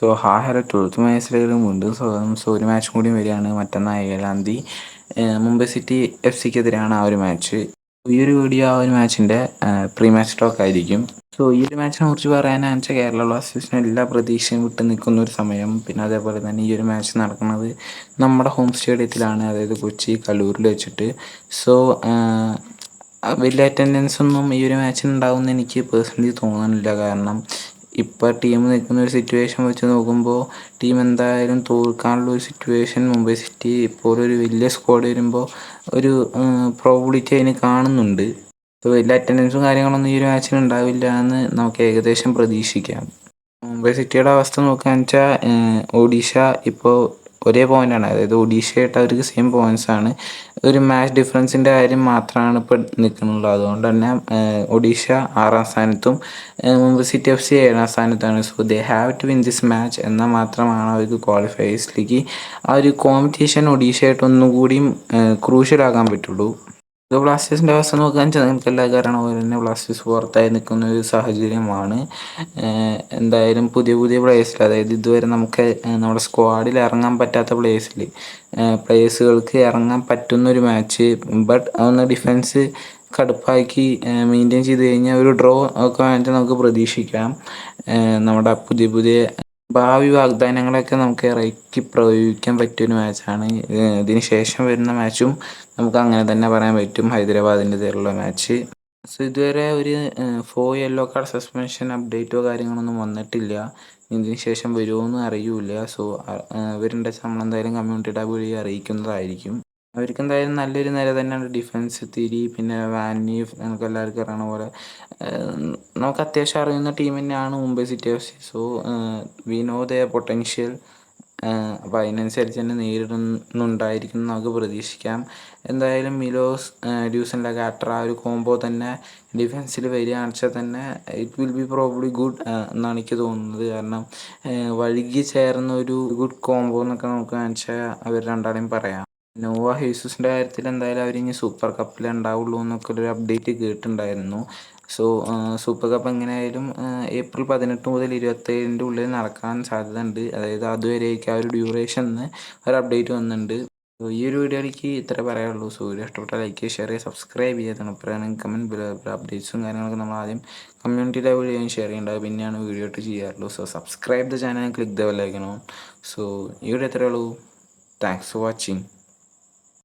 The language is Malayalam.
സോ ഹാ ഹലോ ട്വൽത്ത് മാച്ചിലേക്ക് വീണ്ടും സ്വാഗതം സോ ഒരു മാച്ചും കൂടി വരികയാണ് മറ്റന്നാൾ ഏഴാം തീയതി മുംബൈ സിറ്റി എഫ് സിക്കെതിരെയാണ് ആ ഒരു മാച്ച് ഈ ഒരു വീഡിയോ ആ ഒരു മാച്ചിന്റെ പ്രീ മാച്ച് ടോക്ക് ആയിരിക്കും. സോ ഈ ഒരു മാച്ചിനെ കുറിച്ച് പറയാനാണെന്ന് വെച്ചാൽ കേരള ബ്ലാസ്റ്റേഴ്സിന് എല്ലാ പ്രതീക്ഷയും വിട്ട് നിൽക്കുന്ന ഒരു സമയം. പിന്നെ അതേപോലെ തന്നെ ഈ ഒരു മാച്ച് നടക്കുന്നത് നമ്മുടെ ഹോം സ്റ്റേഡിയത്തിലാണ് അതായത് കൊച്ചി കലൂരിൽ വെച്ചിട്ട്. സോ വലിയ അറ്റൻഡൻസ് ഒന്നും ഈ ഒരു മാച്ചിന് ഉണ്ടാവുമെന്ന് എനിക്ക് പേഴ്സണലി തോന്നുന്നില്ല. കാരണം ഇപ്പോൾ ടീം നിൽക്കുന്ന ഒരു സിറ്റുവേഷൻ വെച്ച് നോക്കുമ്പോൾ ടീം എന്തായാലും തോൽക്കാനുള്ള ഒരു സിറ്റുവേഷൻ മുംബൈ സിറ്റി ഇപ്പോൾ ഒരു വലിയ സ്ക്വാഡ് വരുമ്പോൾ ഒരു പ്രോബിലിറ്റി അതിന് കാണുന്നുണ്ട്. അപ്പോൾ വലിയ അറ്റൻഡൻസും കാര്യങ്ങളൊന്നും ഈ ഒരു മാച്ചിന് ഉണ്ടാവില്ല എന്ന് നമുക്ക് ഏകദേശം പ്രതീക്ഷിക്കാം. മുംബൈ സിറ്റിയുടെ അവസ്ഥ നോക്കുകയാണെന്ന് വെച്ചാൽ ഒഡീഷ ഇപ്പോൾ ഒരേ പോയിന്റാണ് അതായത് ഒഡീഷയായിട്ട് അവർക്ക് സെയിം പോയിന്റ്സ് ആണ്. ഒരു മാച്ച് ഡിഫറൻസിന്റെ കാര്യം മാത്രമാണ് ഇപ്പോൾ നിൽക്കുന്നുള്ളൂ അതുകൊണ്ട് തന്നെ ഒഡീഷ ആറാം സ്ഥാനത്തും മുംബൈ സിറ്റി എഫ് സി ഏഴാം സ്ഥാനത്താണ്. So they have to win this match എന്നാൽ മാത്രമാണ് അവർക്ക് ക്വാളിഫയേഴ്സിലേക്ക് ആ ഒരു കോമ്പറ്റീഷൻ ഒഡീഷയായിട്ട് ഒന്നുകൂടിയും ക്രൂഷ്യലാകാൻ പറ്റുള്ളൂ. ഇത് ബ്ലാസ്റ്റേഴ്സിന്റെ അവസ്ഥ നോക്കുകയാണെന്ന് വെച്ചാൽ നമുക്ക് എല്ലാ കാരണം പോലെ തന്നെ ബ്ലാസ്റ്റേഴ്സ് പുറത്തായി നിൽക്കുന്ന ഒരു സാഹചര്യമാണ്. എന്തായാലും പുതിയ പുതിയ പ്ലേയേഴ്സിൽ അതായത് ഇതുവരെ നമുക്ക് നമ്മുടെ സ്ക്വാഡിൽ ഇറങ്ങാൻ പറ്റാത്ത പ്ലേയേഴ്സിൽ പ്ലേയേഴ്സുകൾക്ക് ഇറങ്ങാൻ പറ്റുന്ന ഒരു മാച്ച് ബട്ട് അതൊന്ന് ഡിഫൻസ് കടുപ്പാക്കി മെയിന്റെയിൻ ചെയ്ത് കഴിഞ്ഞാൽ ഒരു ഡ്രോ ഒക്കെ വേണ്ടി നമുക്ക് പ്രതീക്ഷിക്കാം. നമ്മുടെ പുതിയ പുതിയ ഭാവി വാഗ്ദാനങ്ങളൊക്കെ നമുക്ക് ഇറക്കി പ്രയോഗിക്കാൻ പറ്റിയൊരു മാച്ചാണ്. ഇതിന് ശേഷം വരുന്ന മാച്ചും നമുക്ക് അങ്ങനെ തന്നെ പറയാൻ പറ്റും. ഹൈദരാബാദിന്റെതിലുള്ള മാച്ച്. സോ ഇതുവരെ ഒരു ഫോ യെല്ലോ കാർഡ് സസ്പെൻഷൻ അപ്ഡേറ്റോ കാര്യങ്ങളൊന്നും വന്നിട്ടില്ല. ഇതിന് ശേഷം വരുമോ എന്ന് അറിയില്ല. സോ വരുന്നുണ്ടെച്ചാൽ നമ്മളെന്തായാലും കമ്മ്യൂണിറ്റി ടാബ് വഴി അറിയിക്കുന്നതായിരിക്കും. അവർക്ക് എന്തായാലും നല്ലൊരു നില തന്നെയാണ് ഡിഫൻസ് തിരി പിന്നെ വാനീഫ് നമുക്ക് എല്ലാവർക്കും അറിയണ പോലെ. നമുക്ക് അത്യാവശ്യം അറിയുന്ന ടീം തന്നെയാണ് Mumbai city F C so we know the potential അപ്പോൾ അതിനനുസരിച്ച് തന്നെ നേരിടുന്നുണ്ടായിരിക്കും നമുക്ക് പ്രതീക്ഷിക്കാം. എന്തായാലും മിലോസ് ഡ്യൂസൻ ആ ഒരു കോംബോ തന്നെ ഡിഫൻസിൽ വരികയാണെന്ന് വെച്ചാൽ തന്നെ it will be probably good എന്നാണ് എനിക്ക് തോന്നുന്നത്. കാരണം വഴുകി ചേർന്ന ഒരു ഗുഡ് കോംബോ എന്നൊക്കെ നമുക്ക് വെച്ചാൽ അവർ രണ്ടാളെയും പറയാം. നോവ ഹേസൂസിന്റെ കാര്യത്തിൽ എന്തായാലും അവർ ഇനി സൂപ്പർ കപ്പിൽ ഉണ്ടാവുള്ളൂ എന്നൊക്കെ ഒരു അപ്ഡേറ്റ് കേട്ടിട്ടുണ്ടായിരുന്നു. സോ സൂപ്പർ കപ്പ് എങ്ങനെയായാലും ഏപ്രിൽ പതിനെട്ട് മുതൽ ഇരുപത്തേഴിന്റെ ഉള്ളിൽ നടക്കാൻ സാധ്യത ഉണ്ട് അതായത് അതുവരെയൊക്കെ ആ ഒരു ഡ്യൂറേഷൻ ഒരു അപ്ഡേറ്റ് വന്നിട്ടുണ്ട്. ഈ ഒരു വീഡിയോയിലേക്ക് ഇത്ര പറയാനുള്ളൂ. സോ വീഡിയോ ഇഷ്ടപ്പെട്ട ലൈക്ക് ഷെയർ ചെയ്യുക സബ്സ്ക്രൈബ് ചെയ്യുക. തണുപ്പറാണ് കമന്റ് അപ്ഡേറ്റ്സും കാര്യങ്ങളൊക്കെ നമ്മൾ ആദ്യം കമ്മ്യൂണിറ്റി ലെവലിൽ ഞാൻ ഷെയർ ചെയ്യേണ്ടത് പിന്നെയാണ് വീഡിയോ ഇട്ട് ചെയ്യാറുള്ളൂ so subscribe the channel click the ബെല്ലൈക്കണം so ഈ വീഡിയോ എത്രയുള്ളൂ താങ്ക്സ് ഫോർ വാച്ചിങ്